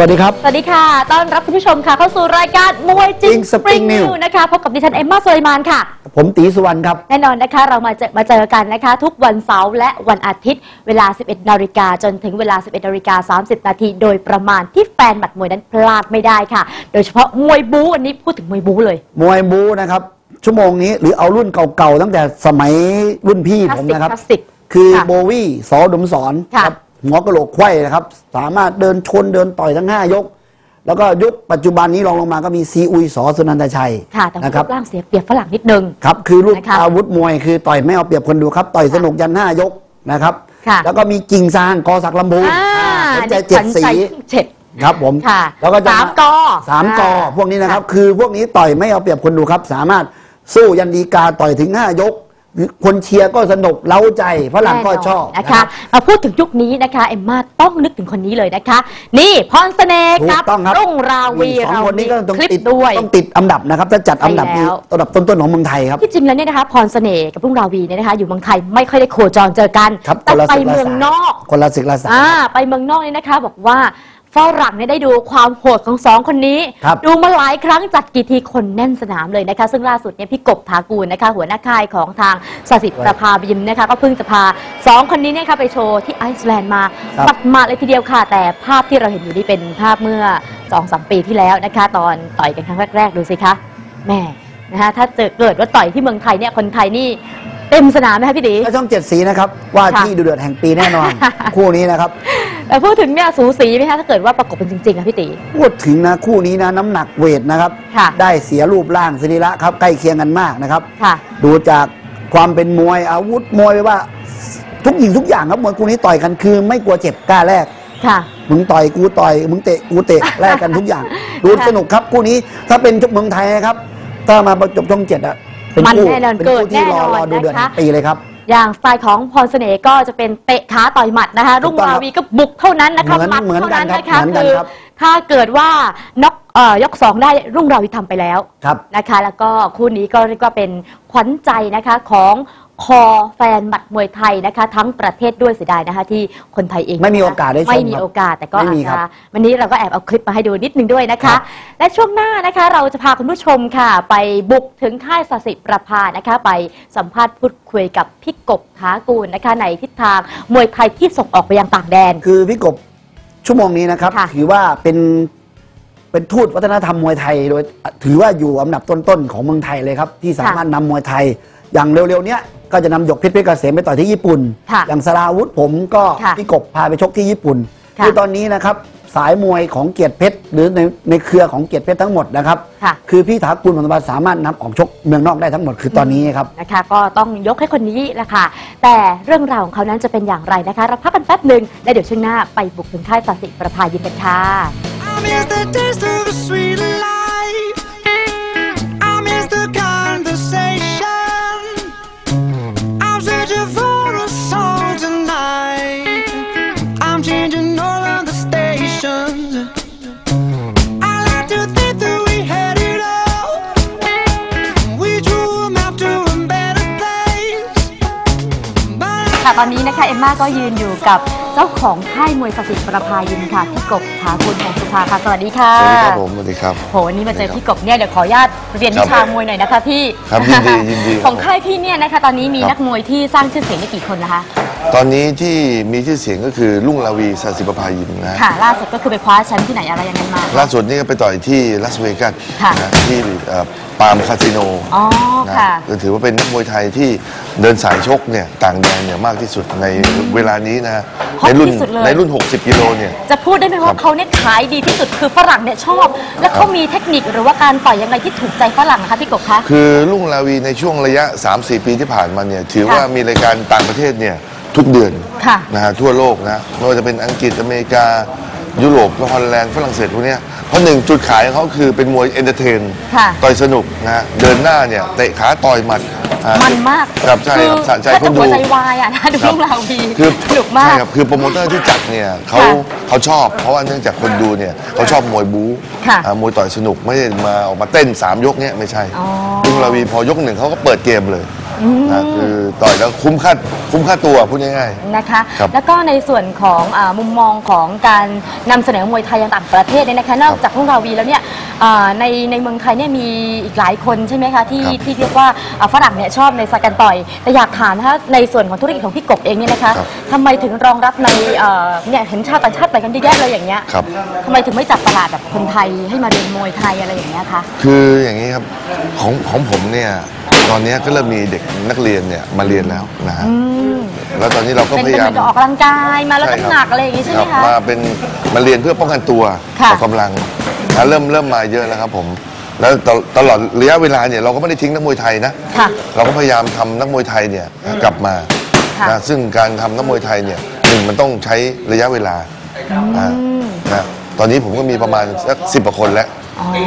วัสดีครับ สวัสดีค่ะ ต้อนรับคุณผู้ชมค่ะ เข้าสู่รายการมวยจริงจริง Spring New นะคะพบกับดิฉันเอมมาสุไลมานค่ะ ผมตีสุวรรณครับ แน่นอนนะคะ เรามาเจอมาเจอกันนะคะ ทุกวันเสาร์และวันอาทิตย์ เวลา 11 นาฬิกาจนถึงเวลา 11 นาฬิกา 30 นาที โดยประมาณที่แฟนหมัดมวยนั้นพลาดไม่ได้ค่ะ โดยเฉพาะมวยบู๊วันนี้พูดถึงมวยบู๊เลย มวยบูนะครับ ชั่วโมงนี้หรือเอารุ่นเก่าๆตั้งแต่สมัยรุ่นพี่คลาผสมสิกนะครับคลาสสิกคือค่ะโบวี่สอดมสอนค่ะครับ หัวกะโหลกไขว้นะครับ สามารถเดินชนเดินต่อยทั้ง 5 ยก แล้วก็ยุคปัจจุบันนี้รองลงมาก็มีซีอุยสอสุนันทชัยค่ะแต่นะว่าครูรับปร่างเสียเปรียบฝรั่งนิดนึง ครับ คือรูปนะคะอาวุธมวยคือต่อยไม่เอาเปรียบคนดูครับ ต่อยสนุกยัน 5 ยกนะครับ ค่ะแล้วก็มีกิ่งซางกอศักดิ์ลำพูนอ่าอ่าขวัญใจเจ็ดสีขวัญใจเจ็ด ครับผมค่ะแล้วก็จะสามกอสามกออ่า พวกนี้นะครับ คือพวกนี้ต่อยไม่เอาเปรียบคนดูครับ สามารถสู้ยันดีกาต่อยถึง 5 ยก คนเชียร์ก็สนุกเล้าใจฝรั่งก็ชอบแน่นนนะนะครัคะบมาพูดถึงยุคนี้นะคะเอ็มมาต้องนึกถึงคนนี้เลยนะคะ นี่พรเสน่ห์ถูกักต้องครับรุ่งราวีสองเราคนนี้ก็ต้องคลิปติดด้วยต้องติดอันดับนะครับถ้าจัดอันดับนี้ใช่แล้วอันดับต้นๆของเมืองไทยครับที่จริงแล้วเนี่ยนะคะพรเสน่ห์กับรุ่งราวีเนี่ยนะคะ อยู่เมืองไทยไม่ค่อยได้โคจรเจอกันครับแต่คนละไปศึกละเมืองสายนอกคนละศึกละสายอ่าไปเมืองนอกเนี่ยนะคะ บอกว่า ฝรั่งเนี่ยได้ดูความโหดของสองคนนี้ ครับ ดูมาหลายครั้งจัดกี่ทีคนแน่นสนามเลยนะคะ ซึ่งล่าสุดเนี่ยพี่กบถากูลนะคะ หัวหน้าค่ายของทางสสิทธิ์ประภาบิมนะคะ ก็เพิ่งจะพาสองคนนี้เนี่ยค่ะไปโชว์ที่ไอซ์แลนด์มาครับ ปัดมาเลยทีเดียวค่ะ แต่ภาพที่เราเห็นอยู่นี่เป็นภาพเมื่อ2อสปีที่แล้วนะคะ ตอนต่อยกันครั้งแรกๆดูสิคะแม่นะคะถ้าเจอเกิดว่าต่อยที่เมืองไทยเนี่ยคนไทยนี่เต็มสนามไหมคะพี่ดี แล้วช่องเจ็ดสีนะครับ ว่าค่ะ ที่ดูเดือดแห่งปีแน่นอน คู่นี้นะครับ แต่พูดถึงเนี่ยสูสีไหมคะถ้าเกิดว่าประกบเป็นจริงๆอะพี่ตี พูดถึงนะคู่นี้นะน้ำหนักเวทนะครับ ค่ะ ได้เสียรูปร่างสรีระครับใกล้เคียงกันมากนะครับ ค่ะ ดูจากความเป็นมวยอาวุธมวยไปว่า ทุกอย่างทุกอย่างครับมวยคู่นี้ต่อยกันคือ ไม่กลัวเจ็บกล้าแรก ค่ะ มึงต่อยกูต่อยมึงเตะกูเตะ แลกกันทุกอย่าง ดูค่ะสนุกครับคู่นี้ถ้าเป็นเมืองไทยนะครับ ถ้ามาประจบช่องเจ็ดอะเป็นมันคู่แน่นอนเป็นเกิดคู่ที่รอแน่นอนรอดูเดือดนะคะ แห่งปีเลยครับ อย่างสไตล์ของพรเสน่ห์ก็จะเป็นเตะขาต่อยหมัดนะคะถูรุ่งกต้องราครับวีก็บุกเท่านั้นนะคะเหมือนหมัดเหมือนเท่านั้นกันนะครัคะบเหมือนกันคือครับ ถ้าเกิดว่านกเอ่อยกสองได้รุ่งราวีทำไปแล้วครับ นะคะ แล้วก็คู่นี้ก็เรียกว่าเป็นขวัญใจนะคะของ คอแฟนหมัดมวยไทยนะคะ ทั้งประเทศด้วยเสียดายนะคะ ที่คนไทยเองไม่มีโอกาสได้ชมไม่มีครับโอกาสแต่ก็ไม่อามีจครัจะบวันนี้เราก็แอบเอาคลิปมาให้ดูนิดนึงด้วยนะครัคะบและช่วงหน้านะคะ เราจะพาคุณผู้ชมค่ะ ไปบุกถึงค่ายสสิประภานะคะ ไปสัมภาษณ์พูดคุยกับพี่กบท้ากูลนะคะ ในทิศทางมวยไทยที่ส่งออกไปยังต่างแดน คือพี่กบชั่วโมงนี้นะครับค่ะถือว่าเป็นเป็นทูตวัฒนธรรมมวยไทยโดยถือว่าอยู่อันดับต้นๆของเมืองไทยเลยครับ ที่สามารถนำมวยไทย อย่างเร็วๆเนี้ยก็จะนำหยกเพชรเพชรเกษมไปต่อยที่ญี่ปุ่น ค่ะอย่างสราวุธผมก็ค่ะพี่กบพาไปชกที่ญี่ปุ่นค่ะคือตอนนี้นะครับสายมวยของเกียรติเพชรหรือในในเครือของเกียรติเพชรทั้งหมดนะครับค่ะคือพี่ถากุลมนตบาสามารถนำออกชกเมืองนอกได้ทั้งหมดคือตอนนี้ครับ นะคะ ก็ต้องยกให้คนนี้แหละค่ะ แต่เรื่องราวของเขานั้นจะเป็นอย่างไรนะคะเราพักกันแป๊บหนึ่งและเดี๋ยวช่วงหน้าไปบุกถึงค่ายสสิประภายินกันค่ะ I miss the taste of the sweet life. นนี้นะคะเอมม่าก็ยืนอยู่กับเจ้าของค่ายมวยสสิประภายินค่ะพี่กบถาคุณพงสุภาค่ะสวัสดีค่ะสวัสดีครับผมสวัสดีครับโหวันนี้มาเจอพี่กบเนี่ยเดี๋ยวขออนุญาตเรียนวิชามวยหน่อยนะคะพี่ครับยินดียินดีของค่ายพี่เนี่ยนะคะตอนนี้มีครับนักมวยที่สร้างชื่อเสียงได้กี่คนนะคะ ตอนนี้ที่มีชื่อเสียงก็คือลุงลาวีซาสิปภายิมนะค่ะ ล่าสุดก็คือไปคว้าแชมป์ที่ไหนอะไรยังไงมา ล่าสุดนี่ก็ไปต่อยที่ลาสเวกัสค่ะนะที่เอ่อปาล์มคาสิโนอ๋อนะค่ะ ก็ถือว่าเป็นนักมวยไทยที่เดินสายชกเนี่ยต่างแดนเนี่ยมากที่สุดในเวลานี้นะ ฮอตในรุ่นที่สุดเลย ในรุ่น 60กิโลเนี่ย จะพูดได้ไหมคว่ารับเขาเนี่ยขายดีที่สุดคือฝรั่งเนี่ยชอบ และเขามีเทคนิคหรือว่าการต่อยยังไงที่ถูกใจฝรั่งนะคะพี่กบคะ คือลุงลาวีในช่วงระยะ 3-4 ปีที่ผ่านมาเนี่ย ถือว่าค่ะมีรายการต่างประเทศเนี่ย ทุกเดือนค่ะนะฮะทั่วโลกนะไม่ว่าจะเป็นอังกฤษอเมริกา ยุโรปฮอลแลนด์ฝรั่งเศสพวกเนี้ยเพราะหนึ่งจุดขายของเขาคือเป็นมวยเอนเตอร์เทนค่ะ ต่อยสนุกนะฮะเดินหน้าเนี่ยเตะขาต่อยหมัดอ่มันมากครับใช่ครับสะใจแทบคจะนหัดูวใจวายอะนะดูครัเรื่บองราวดีคือสนุกมากใช่ครับคือโปรโมเตอร์ที่จัดเนี่ยเขาค่ะเขาชอบ เพราะว่าเนื่องจากคนดูเนี่ยเขาชอบมวยบู๊ค่ะอ่ามวยต่อยสนุกไม่ได้มาออกมาเต้น 3 ยกเนี่ยไม่ใช่อ๋อลุงลาวีพอยกหนึ่งเขาก็เปิดเกมเลย นะคือต่อยแล้วคุ้มค่าคุ้มค่าตัวพูดง่าย นะคะ ครับแล้วก็ในส่วนของอามุมมองของการนำเสนอมวยไทยยังต่างประเทศเนี่ยนะคะ นอกจากพวกเราวีแล้วเนี่ยอ่าในในเมืองไทยเนี่ยมีอีกหลายคนใช่ไหมคะที่ครับ ที่เรียกว่าอ่าฝรั่งเนี่ยชอบในสายการต่อย แต่อยากถามนะคะในส่วนของธุรกิจของพี่กบเองเนี่ยนะคะครับทำไมถึงรองรับในเอ่อเนี่ยเห็นชาวต่างชาติต่อยกันเยอะแยะเลยอย่างเงี้ยครับ ทำไมถึงไม่จับตลาดแบบคนไทยให้มาเรียนมวยไทยอะไรอย่างเงี้ยคะๆคืออย่างนี้ครับของของผมเนี่ย ตอนนี้ก็เริ่มมีเด็กนักเรียนเนี่ยมาเรียนแล้วนะฮะแล้วตอนนี้เราก็เป็นพเป็นยาเหยามืมอนกับออกกำลังกายมาแล้วใช่น้ำครับหนักอะไรอย่างงี้ใช่ไหมรัคะบมาเป็นมาเรียนเพื่อป้องกันตัวค่ะออกกำลังนะเริ่มเริ่มมาเยอะแล้วครับผมแล้วตลตลอดระยะเวลาเนี่ยเราก็ไม่ได้ทิ้งนักมวยไทยนะค่ะเราก็พยายามทำนักมวยไทยเนี่ยกลับมาค่ะนะซึ่งการทำนักมวยไทยเนี่ยหนึ่งมันต้องใช้ระยะเวลาอ่านะตอนนี้ผมก็มีประมาณสักสิบกว่าคนแล้ว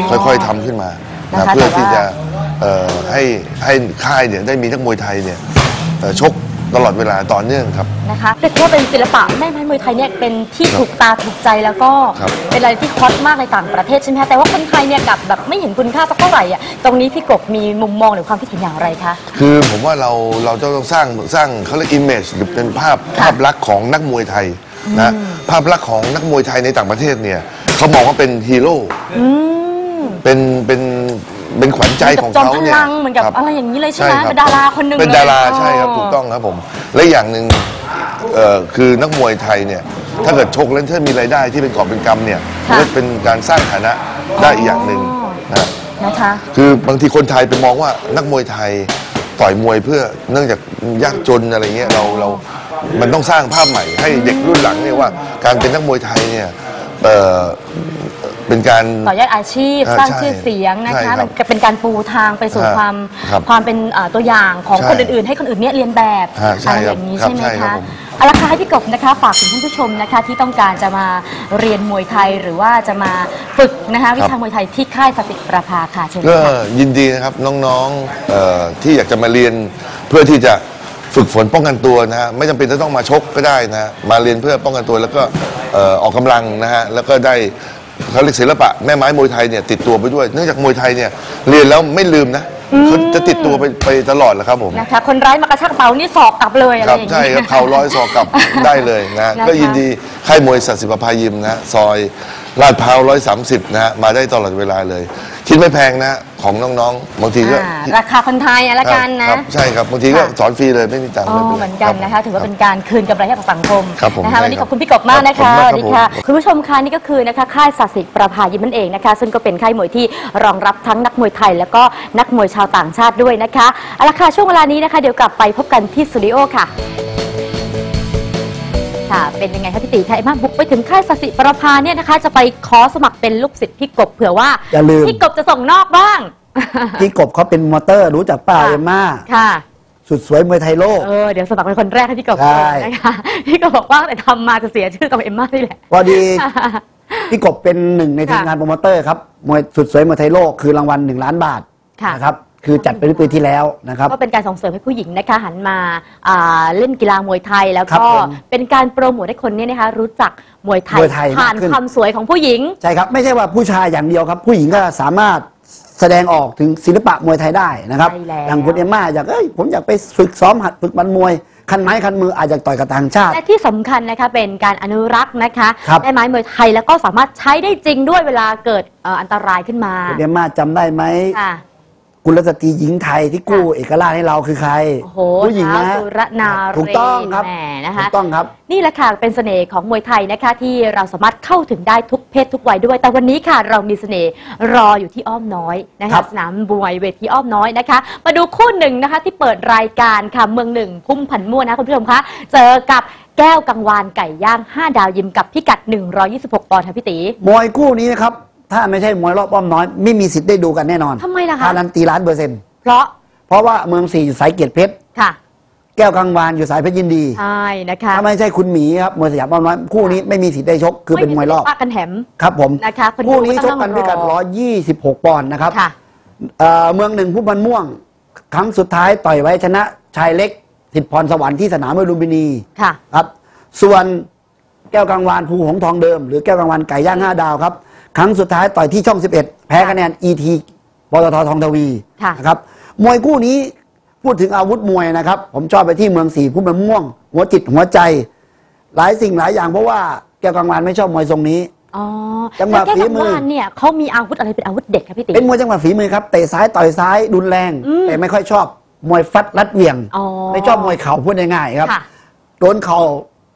ค่อยๆทำขึ้นมานะนะคะเพื่อแต่ว่าที่จะเอ่อ ให้ให้ค่ายเนี่ยได้มีนักมวยไทยเนี่ยเอ่อชกตลอดเวลาต่อเนื่องครับนะคะเรียกว่าเป็นศิลปะแม่ไม้มวยไทยเนี่ยเป็นที่ครับถูกตาถูกใจแล้วก็ครับเป็นอะไรที่ฮอตมากในต่างประเทศใช่ไหมคะแต่ว่าคนไทยเนี่ยกลับแบบไม่เห็นคุณค่าสักเท่าไหร่อะตรงนี้พี่กบมีมุมมองหรือความคิดเห็นอย่างไรคะคือผมว่าเราเราจะต้องสร้างสร้างเขาเรียก image หรือเป็นภาพค่ะภาพลักษณ์ของนักมวยไทยนะภาพลักษณ์ของนักมวยไทยในต่างประเทศเนี่ยเขามองว่าเป็นฮีโร่เป็นเป็น เป็นขวัญใจของจอมเขาพเนี่ยลังเหมือนกับคบอะไรอย่างนี้เลยใช่ไหมครับเป็นดาราคนหนึ่งเป็นดาราเลยใช่ครับอ๋อถูกต้องครับผมและอย่างหนึ่งเอ่อคือนักมวยไทยเนี่ยถ้าเกิดชกแล้วถ้ามีรายได้ที่เป็นกอบเป็นกำเนี่ยมันก็เป็นการสร้างฐานะได้อีกอย่างหนึ่งนะนะคะคือบางทีคนไทยไปมองว่านักมวยไทยต่อยมวยเพื่อเนื่องจากยากจนอะไรเงี้ยเราเรา มันต้องสร้างภาพใหม่ให้เด็กรุ่นหลังเนี่ยว่า การเป็นนักมวยไทยเนี่ย เอ่อเป็นการ ต่อยอดอาชีพ อ่าสร้างใช่ชื่อเสียงนะใช่คะครัมับนก็เป็นการปูทางไปสู่ครับความครับความเป็นเอ่อตัวอย่างของใช่คนอื่นๆ ให้คนอื่นเนี่ยเรียนแบบฮะใช่อะไรคอรับย่างนี้ครับใช่ไหมใช่ครัคะบผม เอาละค่ะให้พี่กบนะคะฝากถึงท่านผู้ชมนะคะที่ต้องการจะมาเรียนมวยไทยหรือว่าจะมาฝึกนะคะวิชามวยไทยที่ค่ายสติประภาค่ะเชิญก็ค่ะ ยินดีนะครับน้องๆเอ่อที่อยากจะมาเรียนเพื่อที่จะฝึกฝนป้องกันตัวนะฮะไม่จำเป็นจะต้องมาชกก็ได้นะฮะมาเรียนเพื่อป้องกันตัวแล้วก็เอ่อออกกำลังนะฮะแล้วก็ได้ เขาเรียกศิลปะแม่ไม้มวยไทยเนี่ยติดตัวไปด้วย เนื่องจากมวยไทยเนี่ยเรียนแล้วไม่ลืมนะเขาจะติดตัวไปไปตลอดแหละครับผม นะคะคนร้ายมากระชากกระเป๋านี่สอกกลับเลยอะไรครับอย่างใช่นี้ครับเข่าร้อยศอกกลับ ได้เลยนะ นะคะ ก็ยินดีค่ายมวยสัตว์สิบพายิมนะ ซอยลาดพร้าวร้อยสามสิบนะฮะมาได้ตลอดเวลาเลย คิดไม่แพงนะของน้องๆบางทีก็อ่าราคาคนไทยอะละกันนะ ครับใช่ครับบางทีก็ค่ะ สอนฟรีเลยไม่มีตังค์อ๋อไม่ป็ไรเหมือนกันนะคะ รับ ถือว่าเป็นการคืนกำไรให้กับสังคมครับผมนะคะใช่วันนี้คขรับอบคุณพี่กบมากนะขอบคะคุณมากสวัสดีค่ะครับผมคุณผู้ชมคะนี่ก็คือนะคะค่ายศาสิประภายิมนั่นเองนะคะ ซึ่งก็เป็นค่ายมวยที่รองรับทั้งนักมวยไทย แล้วก็นักมวยชาวต่างชาติด้วยนะคะเอาละค่ะช่วงเวลานี้นะคะ เดี๋ยวกลับไปพบกันที่สตูดิโอค่ะ ค่ะ เป็นยังไงคะพี่ตีคะไอ้มาบุกไปถึงค่ายสสิประภาเนี่ยนะคะ จะไปขอสมัครเป็นลูกศิษย์พี่กบเผื่อว่าอย่าลืม พี่กบจะส่งนอกบ้าง พี่กบเขาเป็นมอเตอร์รู้จักป้าค่ะ เอมมาค่ะ สุดสวยมวยไทยโลก เออเดี๋ยวสมัครเป็นคนแรกให้พี่กบใช่ เลยนะคะพี่กบบอกว่าแต่ทำมาจะเสียชื่อกับเอ็มม่านี่แหละ พอดีพี่กบเป็นหนึ่งในทีมค่ะงานโปรโมเตอร์ครับมวยสุดสวยมวยไทยโลกคือรางวัลหนึ่งล้านบาทค่ะ นะครับ คือจัดไปเมื่อปีที่แล้วนะครับ ก็เป็นการส่งเสริมให้ผู้หญิงนะคะหันมาอ่าเล่นกีฬามวยไทยแล้วครับก็ผมเป็นการโปรโมทให้คนเนี่ยนะคะรู้จักมวยไทยมวยไทยผ่านมากขึ้น ความสวยของผู้หญิง ใช่ครับ ไม่ใช่ว่าผู้ชายอย่างเดียวครับ ผู้หญิงก็สามารถแสดงออกถึงศิลปะมวยไทยได้นะครับใช่แล้ว อย่างคุณเอมมาอยากเอ้ยผมอยากไปฝึกซ้อมหัดฝึกบันมวย คันไม้คันมืออาจจะต่อยกับต่างชาติ และที่สำคัญนะคะเป็นการอนุรักษ์นะคะครับแม่ไม้มวยไทยแล้วก็สามารถใช้ได้จริงด้วยเวลาเกิดเอ่ออันตรายขึ้นมา คุณเอมมาจำได้ไหม ค่ะ กุลสตรีหญิงไทยที่กู้เอกราชให้เราคือใคร โอ้โหผู้หญิงท้าวนะสุรนารีถูกต้องครับแหมนะคะถูกต้องครับ นี่แหละค่ะเป็นเสน่ห์ของมวยไทยนะคะ ที่เราสามารถเข้าถึงได้ทุกเพศทุกวัยด้วย แต่วันนี้ค่ะเรามีเสน่ห์รออยู่ที่อ้อมน้อยนะครัคะบ สนามมวยเวทีอ้อมน้อยนะคะ มาดูคู่หนึ่งนะคะที่เปิดรายการค่ะเมืองหนึ่งพุ่มพันธ์ม่วนนะคุณผู้ชมคะเจอกับแก้วกังวานไก่ย่าง 5 ดาวยิมกับพิกัด 126ปอนด์ค่ะพี่ตีมวยคู่นี้นะครับ ถ้าไม่ใช่มวยรอบป้อมน้อย ไม่มีสิทธิ์ได้ดูกันแน่นอนทำไมล่ะคะ การันตีล้านเปอร์เซ็นต์เพราะเพราะว่าเมืองสี่อยู่สายเกียรติเพชร ค่ะ แก้วกังวานอยู่สายเพชรยินดีใช่นะคะ ถ้าไม่ใช่คุณหมีครับมวยสยามป้อมน้อยคู่นี้ไม่มีสิทธิ์ได้ชกคือเป็นมวยรอบ ไมีสิทธิ์ว่ากันแถม ครับผมนะคะคนดูคู่นี้ก็ชต้อกงกันพิกัดรอ 126 ปอนด์นะครับค่ะ เอ่อเมืองหนึ่งผู้พันม่วง ครั้งสุดท้ายต่อยไว้ชนะชายเล็กสิทธิพรสวรรค์ที่สนามมวยลุมพินี ค่ะ ครับส่วนแก้วกังวานภูหงทองเดิม หรือแก้วกังวานไก่ย่างห้าดาวครับ ครั้งสุดท้ายต่อยที่ช่อง 11 แพ้คะแนน ET ปตททองทวีค่ะนะครับมวยคู่นี้พูดถึงอาวุธมวยนะครับ ผมชอบไปที่เมืองสีพุ่มมะม่วง หัวจิตหัวใจ หลายสิ่งหลายอย่างเพราะว่าแก้วกังวานไม่ชอบมวยทรงนี้อ๋อจังหวะแล้วแก้วฝีกังมือวานเนี่ยเขามีอาวุธอะไรเป็นอาวุธเด็ดคะพี่ตีเป็นมวยจังหวะฝีมือครับเตะซ้ายต่อยซ้ายรุนแรงอืมแต่ไม่ค่อยชอบมวยฟัดรัดเหวี่ยงอ๋อไม่ชอบมวยเข่าพูดง่ายๆครับค่ะโดนเข่า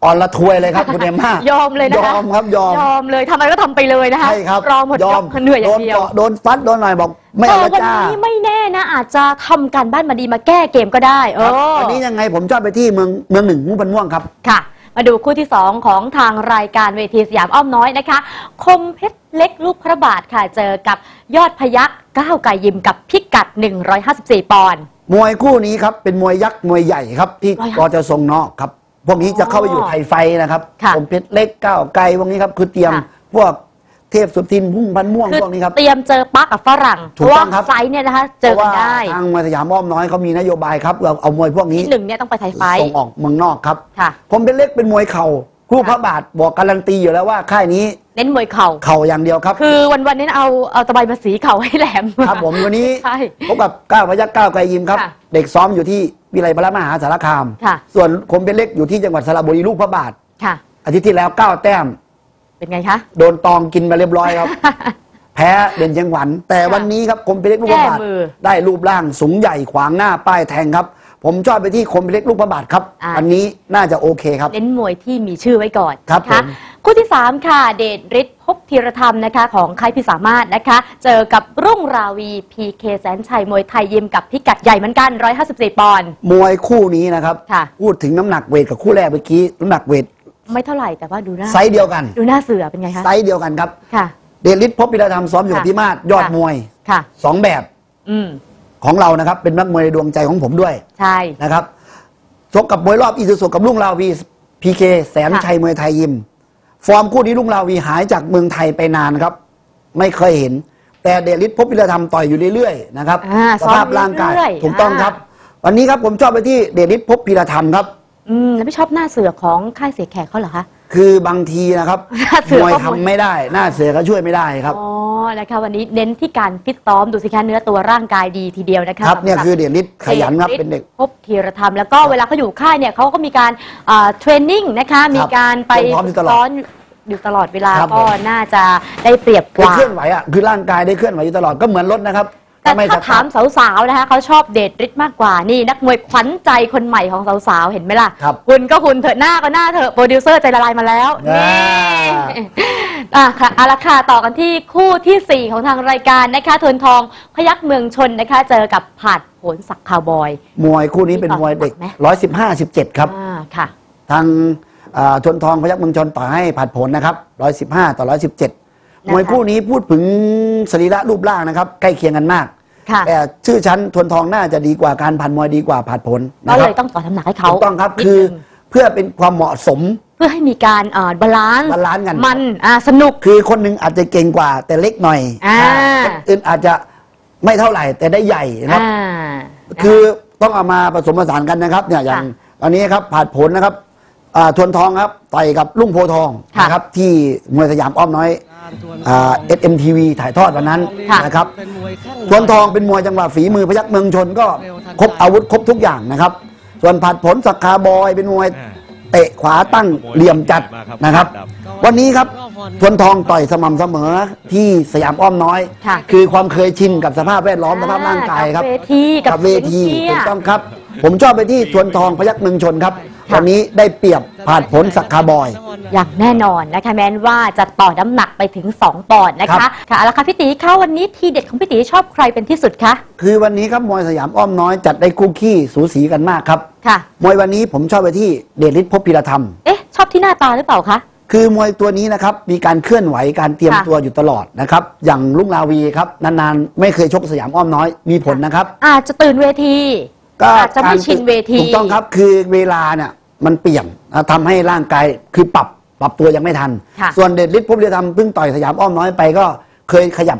อ่อนละทวยเลยครับคุณเอมมายอมเลยนะคะยอมครับยอมยอมเลยทำอะไรก็ทำไปเลยนะคะใช่ครับรอหมดยยอมกเหนื่อยอย่างเดียวโดนกาะโดนฟัดโดนหน่อยบอกไม่เอเอาอละวันจ้านี้ไม่แน่นะ อาจจะทำการบ้านมาดีมาแก้เกมก็ได้เอครับออันนี้ยังไงผมชอบไปที่เมืองเมืองหนึ่งมุกพันม่วงครับค่ะ มาดูคู่ที่ 2 ของทางรายการเวทีสยามอ้อมน้อยนะคะ คมเพชรเล็กลูกพระบาทค่ะเจอกับยอดพยักก้าวไก่ยิมกับพิกัด 154 ปอนด์มวยคู่นี้ครับเป็นมวยยักษ์มวยใหญ่ครับที่ร้อยกห้าจะทรงนอกครับ พวกนี้จะเข้าไปอยู่ไทยไฟนะครับค่ะ ผมเพชรเล็กก้าวไกลพวกนี้ครับคือเตรียมค่ะพวกเทพสุทินพุ่งพันม่วงคือพวกนี้ครับ เตรียมเจอปักกับฝรั่งถูเพกราะต้ว่าองครับ ไฟท์เนี่ยนะคะเจอเพกันราะว่าได้ทางมวยสยามอ้อมน้อยเขามีนโยบายครับเราเอามวยพวกนี้ที่หนึ่งเนี่ยต้องไปไทยไฟท์ส่งออกเมืองนอกครับ ค่ะ ผมเป็นเล็กเป็นมวยเข่า ครูพระบาทบอกการันตีอยู่แล้วว่าค่ายนี้เน้นมวยเข่า เข่าอย่างเดียวครับ คือวันๆนี้เอาเอาตะไบมาสีเข่าให้แหลม ครับผมวันนี้ใช่พบกับก้าวพยักก้าวไกลยิมครับ ค่ะเด็กซ้อมอยู่ที่วิไลพระมหาสารคาม ค่ะ ส่วนผมเป็นเล็กอยู่ที่จังหวัดสระบุรีลูกพระบาท ค่ะ อาทิตย์ที่แล้วเก้าแต้ม เป็นไงคะ โดนตองกินมาเรียบร้อยครับ แพ้เด่นเชียงหวัน แต่วันนี้ครับคมเป็นเล็กลูกพระบาทแก้มือ ได้รูปร่างสูงใหญ่ขวางหน้าป้ายแทงครับ ผมชอบไปที่คมเป็นเล็กลูกพระบาทครับ อ่าอันนี้น่าจะโอเคครับ เน้นมวยที่มีชื่อไว้ก่อนครับนะคะผมคู่ที่ 3 ค่ะ เดชฤทธิ์ภพธีรธรรมนะคะ ของค่ายพิสามารถนะคะ เจอกับรุ่งราวีพีเคแสนชัยมวยไทยยิมกับพิกัดใหญ่เหมือนกัน 154 ปอนด์ มวยคู่นี้นะครับ ค่ะ พูดถึงน้ำหนักเวทกับคู่แรกเมื่อกี้น้ำหนักเวทไม่เท่าไหร่แต่ว่าดูหน้าไซส์เดียวกัน ดูหน้าเสือเป็นไงคะไซส์เดียวกันครับ ค่ะ เดลิทพบพิรธรรมซ้อมอยู่กับค่ะ พิมาศยอดค่ะมวยค่ะ สองแบบ อืม ของเรานะครับ เป็นนักมวยในดวงใจของผมด้วยใช่ นะครับชกกับมวยรอบอีสุสุกับลุงลาวีพีเคแสนค่ะชัยมวยไทยยิม ฟอร์มคู่นี้ลุงลาวีหายจากเมืองไทยไปนานครับ ไม่เคยเห็น แต่เดลิทพบพิรธรรมต่อยอยู่เรื่อยๆนะครับอ่าสภาพร่างกายซ้อมเรื่อยๆถูกต้องอ่า ครับ วันนี้ครับผมชอบไปที่เดลิทพบพิรธรรมครับ อืมแล้วไม่ชอบหน้าเสือของค่ายเสียแขกเขาเหรอคะ คือบางทีนะครับเสือมวยก็มวยทำไม่ได้ หน้าเสือก็ช่วยไม่ได้ครับ อ๋อ นะคะวันนี้เน้นที่การฟิตซ้อมดูสิคะเนื้อตัวร่างกายดีทีเดียวนะคะครับเนี่ยสำหคือเดลิทขยันครับดชเป็นเด็ก พบธีรธรรม แล้วก็เวลาเขาอยู่ค่ายเนี่ยเขาก็มีการเทรนนิ่งนะคะ มีการไปเตรียมพร้อมอยู่ตลอดซ้อนอยู่ตลอดเวลาครับก็ผมน่าจะได้เปรียบกคือว่า เคลื่อนไหวอะคือร่างกายได้เคลื่อนไหวอยู่ตลอดก็เหมือนรถนะครับ แต่ไม่ถ้าสตถามร์ทสาวๆนะคะเขาชอบเดทฤทธิ์มากกว่านี่นักมวยขวัญใจคนใหม่ของสาวๆเห็นไหมล่ะครับคุณก็คุณเถอะหน้าก็หน้าเถอะโปรดิวเซอร์ใจละลายมาแล้วอ่านี่อะค่ะเอาละค่ะต่อกันที่คู่ทีสี่4 ของทางรายการนะคะทวนทองพยักเมืองชนนะคะ เจอกับผาดโผนศักดิ์คาวบอย มวยคู่นี้เป็นมวยเด็กไหมร้อยสิบห้าสิบเจ็ดครับอ่าค่ะ ทางอ่าทวนทองพยัคฆ์เมืองชนต่อให้ผัดผลนะครับร้อยสิบห้าต่อร้อยสิบเจ็ดนะคะมวยคู่นี้พูดถึงสรีระรูปร่างนะครับ ใกล้เคียงกันมาก ค่ะ แต่ชื่อชั้นทวนทองน่าจะดีกว่าการผัดมวยดีกว่าผัดผลก็นะคเลรับยต้องต่อน้ำหนักให้เขาถูกต้องครับนิดคือนึงเพื่อเป็นความเหมาะสมเพื่อให้มีการเอ่อบาลานซ์บาลานซ์กัน มันอ่าสนุก คือคนหนึ่งอาจจะเก่งกว่าแต่เล็กหน่อยอ่า คนอื่นอาจจะไม่เท่าไหร่แต่ได้ใหญ่นะครับ อ่า คือต้องเอามาผสมผสานกันนะครับเนี่ยอย่างค่ะ ตอนนี้ครับผ่านผลนะครับ อ่าทวนทองครับต่อยกับลุงโพธิ์ทองค่ะนะครับที่มวยสยามอ้อมน้อยเอสเอ็มทีวีถ่ายทอดวันนั้นค่ะ นะครับทวนทองเป็นมวยจังหวะฝีมือพยักเมืองชนก็ครบอาวุธครบทุกอย่างนะครับ ส่วนผัดผลสักคาบอยเป็นมวยเตะขวาตั้งเหลี่ยมจัดนะครับ วันนี้ครับทวนทองต่อยสม่ำเสมอที่สยามอ้อมน้อย ค่ะ คือความเคยชินกับสภาพแวดล้อมสภาพร่างกายครับกับเวทีกับเวทีเสียงเชียร์ถูกต้องครับ ผมชอบไปที่ทวนทองพยักเมืองชนครับค่ะ วันนี้ได้เปรียบผ่านผลสักคาบอย อย่างแน่นอนนะคะแม้นว่าจะต่อน้ำหนักไปถึง 2 ปอนด์นะครัคะบ ค่ะเอาละค่ะพี่ตีคะวันนี้ทีเด็ดของพี่ตีชอบใครเป็นที่สุดคะคือวันนี้ครับมวยสยามอ้อมน้อยจัดได้คู่ขี้สูสีกันมากครับ ค่ะ มวยวันนี้ผมชอบไปที่เดชฤทธิ์พบพิรธรรม เอ๊ะ ชอบที่หน้าตาหรือเปล่าคะ คือมวยตัวนี้นะครับมีการเคลื่อนไหวการเตรียมค่ะ ตัวอยู่ตลอดนะครับอย่างลุงลาวีครับนานๆ ไม่เคยชกสยามอ้อมน้อยมีผลนะครับ อาจจะตื่นเวที อาจจะไม่ชินเวที ถูกต้องครับคือเวลาเนี่ยมันเปลี่ยนนะทำให้ร่างกายคือปรับปรับตัวยังไม่ทันค่ะส่วนเดชฤทธิ์พบพิรธรรมเพิ่งต่อยสยามอ้อมน้อยไปก็เคยขยับ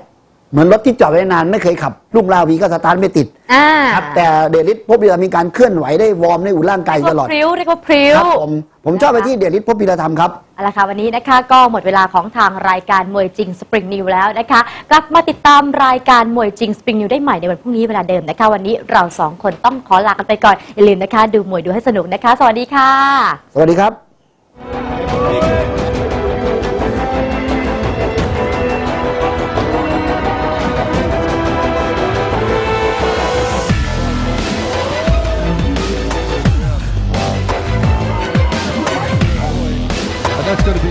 เหมือนรถที่จอดไว้นานไม่เคยขับลุงลาวีก็สตาร์ทไม่ติดอ่าครับแต่เดลิทพบวีรมีการเคลื่อนไหวได้วอร์มได้อุ่นร่างกายตลอดพริ้วเรียกว่าพริ้ว ครับผมผมชอบไปที่เดลิทพบวีรธรรมครับ เอาละค่ะวันนี้นะคะก็หมดเวลาของทางรายการมวยจริงสปริงนิวแล้วนะคะ กลับมาติดตามรายการมวยจริงสปริงนิวได้ใหม่ในวันพรุ่งนี้เวลาเดิมนะคะ วันนี้เราสองคนต้องขอลากันไปก่อนอย่าลืมนะคะ ดูมวยดูให้สนุกนะคะ สวัสดีค่ะ สวัสดีครับ Let's to